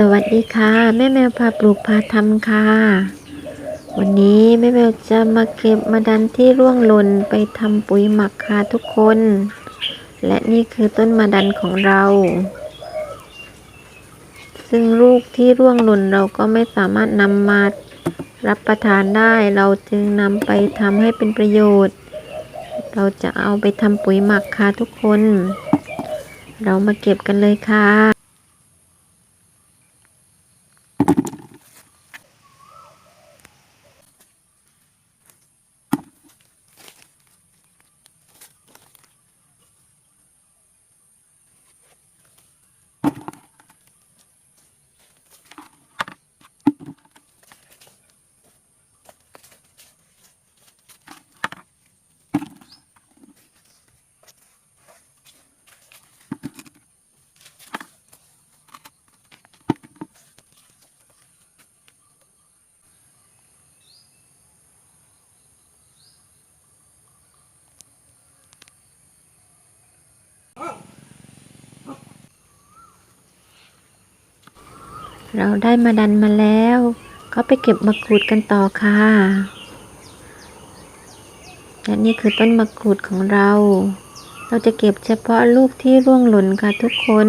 สวัสดีค่ะ แม่แมวพาปลูกพาทำค่ะ วันนี้แม่แมวจะมาเก็บมาดันที่ร่วงหล่นไปทำปุ๋ยหมักค่ะทุกคน และนี่คือต้นมาดันของเรา ซึ่งลูกที่ร่วงหล่นเราก็ไม่สามารถนำมารับประทานได้ เราจึงนำไปทำให้เป็นประโยชน์ เราจะเอาไปทำปุ๋ยหมักค่ะทุกคน เรามาเก็บกันเลยค่ะ เราได้มาดันมาแล้ว ก็ไปเก็บมะกรูดกันต่อค่ะและนี่คือต้นมะกรูดของเรา เราจะเก็บเฉพาะลูกที่ร่วงหล่นค่ะทุกคน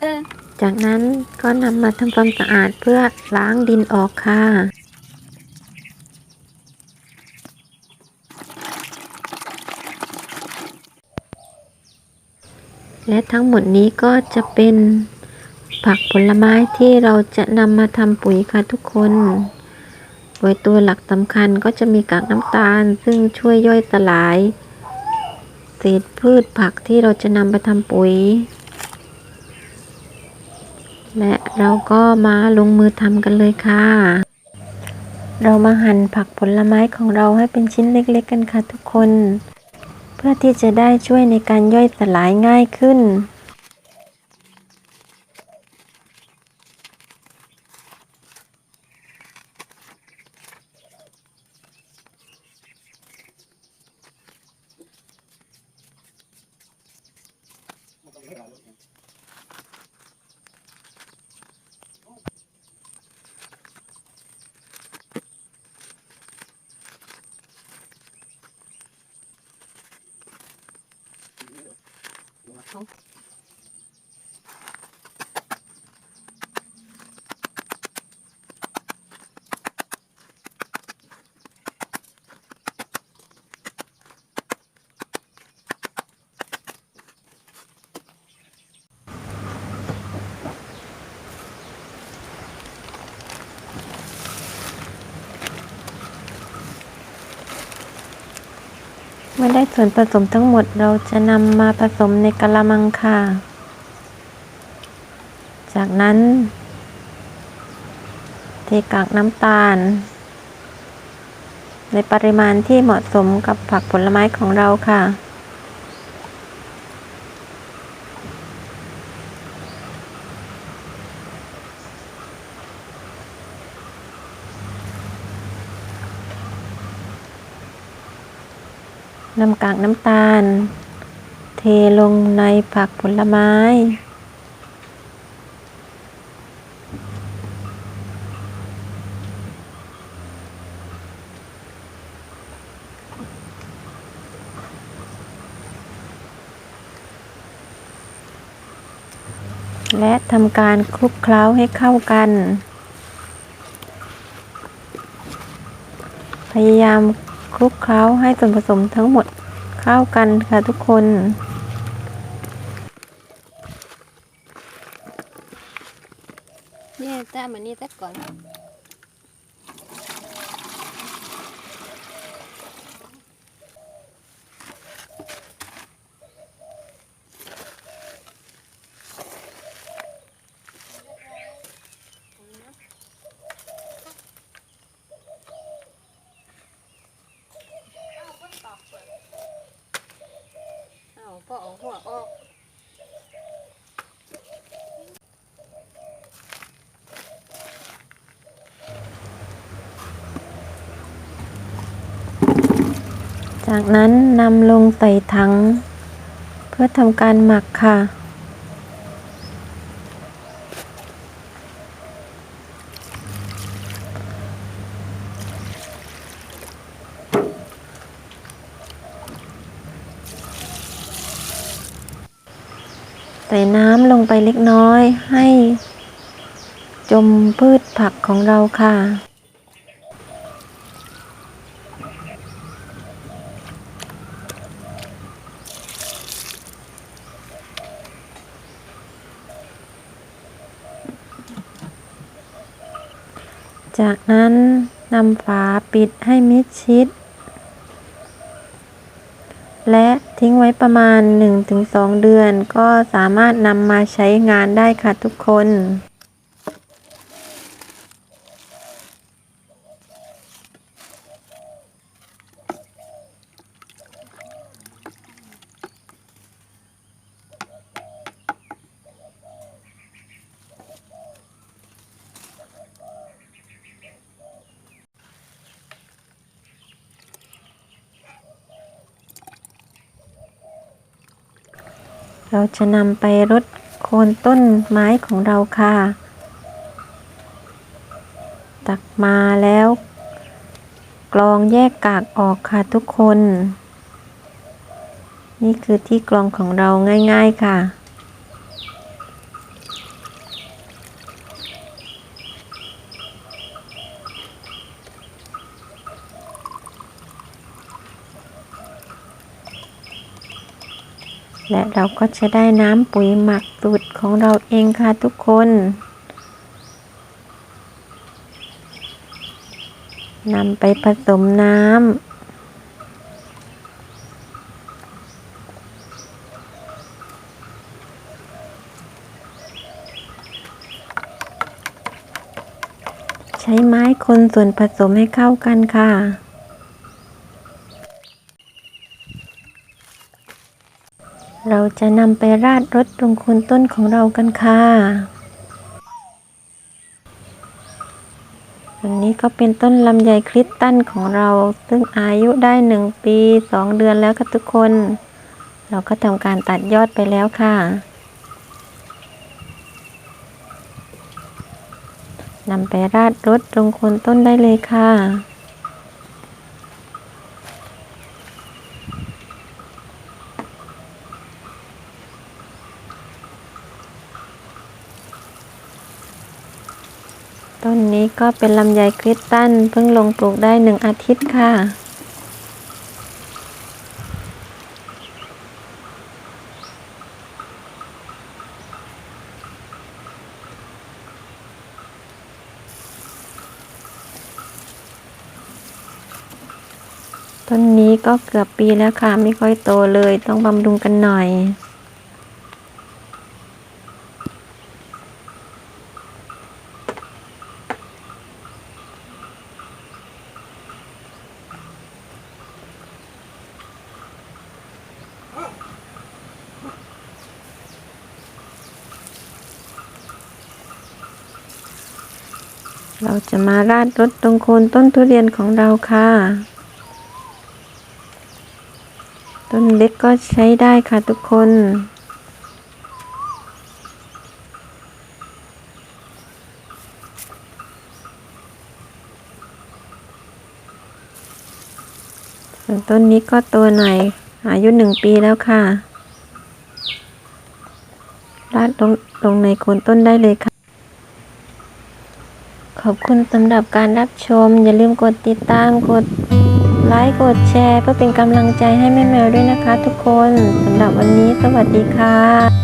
เออ จากนั้นก็นำมาทำความสะอาดเพื่อล้างดินออกค่ะ และทั้งหมดนี้ก็จะเป็นผักผลไม้ที่เราจะนำมาทำปุ๋ยค่ะทุกคน โดยตัวหลักสำคัญก็จะมีกากน้ำตาล ซึ่งช่วยย่อยสลาย เศษพืชผักที่เราจะนำไปทำปุ๋ย และเราก็มาลงมือทำกันเลยค่ะ เรามาหั่นผักผลไม้ของเราให้เป็นชิ้นเล็ก ๆ กันค่ะทุกคน เพื่อที่จะได้ช่วยในการย่อยสลายง่ายขึ้น เมื่อได้ส่วนผสมทั้งหมดเราจะนำมาผสมในกะละมังค่ะ จากนั้น เทกากน้ำตาล ในปริมาณที่เหมาะสมกับผักผลไม้ของเราค่ะ นำกากน้ำตาล เทลงในผักผลไม้ และทำการคลุกเคล้าให้เข้ากัน พยายาม คลุกเคล้าให้ส่วนผสมทั้งหมดเข้ากันค่ะทุกคนเนี่ยตามันนี้ตัดก่อน เอาก็เอาหัวออก จากนั้นนำลงใส่ถัง เพื่อทำการหมักค่ะ ใส่น้ำลงไปเล็กน้อยให้จมพืชผักของเราค่ะ จากนั้นนำฝาปิดให้มิดชิด และทิ้งไว้ประมาณ 1-2 เดือน ก็สามารถนำมาใช้งานได้ค่ะทุกคน เราจะนำไปรดโคนต้นไม้ของเราค่ะ ตักมาแล้ว กรองแยกกากออกค่ะทุกคน นี่คือที่กรองของเราง่าย ๆค่ะ และเราก็จะได้น้ำปุ๋ยหมักสูตรของเราเองค่ะทุกคน นำไปผสมน้ำใช้ไม้คนส่วนผสมให้เข้ากันค่ะ เราจะนำไปราดรถตรงโคนต้นของเรากันค่ะอันนี้ก็เป็นต้นลำไยคริสตันของเรา ซึ่งอายุได้หนึ่งปีสองเดือนแล้วค่ะทุกคน เราก็ทำการตัดยอดไปแล้วค่ะนำไปราดรถตรงโคนต้นได้เลยค่ะ ต้นนี้ก็เป็นลำไยคริสตันเพิ่งลงปลูกได้หนึ่งอาทิตย์ค่ะ ต้นนี้ก็เกือบปีแล้วค่ะ ไม่ค่อยโตเลยต้องบำรุงกันหน่อย เราจะมาราดรถตรงโคนต้นทุเรียนของเราค่ะ ต้นเล็กก็ใช้ได้ค่ะทุกคน ส่วนต้นนี้ก็โตหน่อยอายุหนึ่งปีแล้วค่ะ ราดลงลงในโคนต้นได้เลยค่ะ ขอบคุณสำหรับการรับชม อย่าลืมกดติดตามกดไลค์กดแชร์ เพื่อเป็นกำลังใจให้แม่แมวด้วยนะคะทุกคนสำหรับวันนี้สวัสดีค่ะ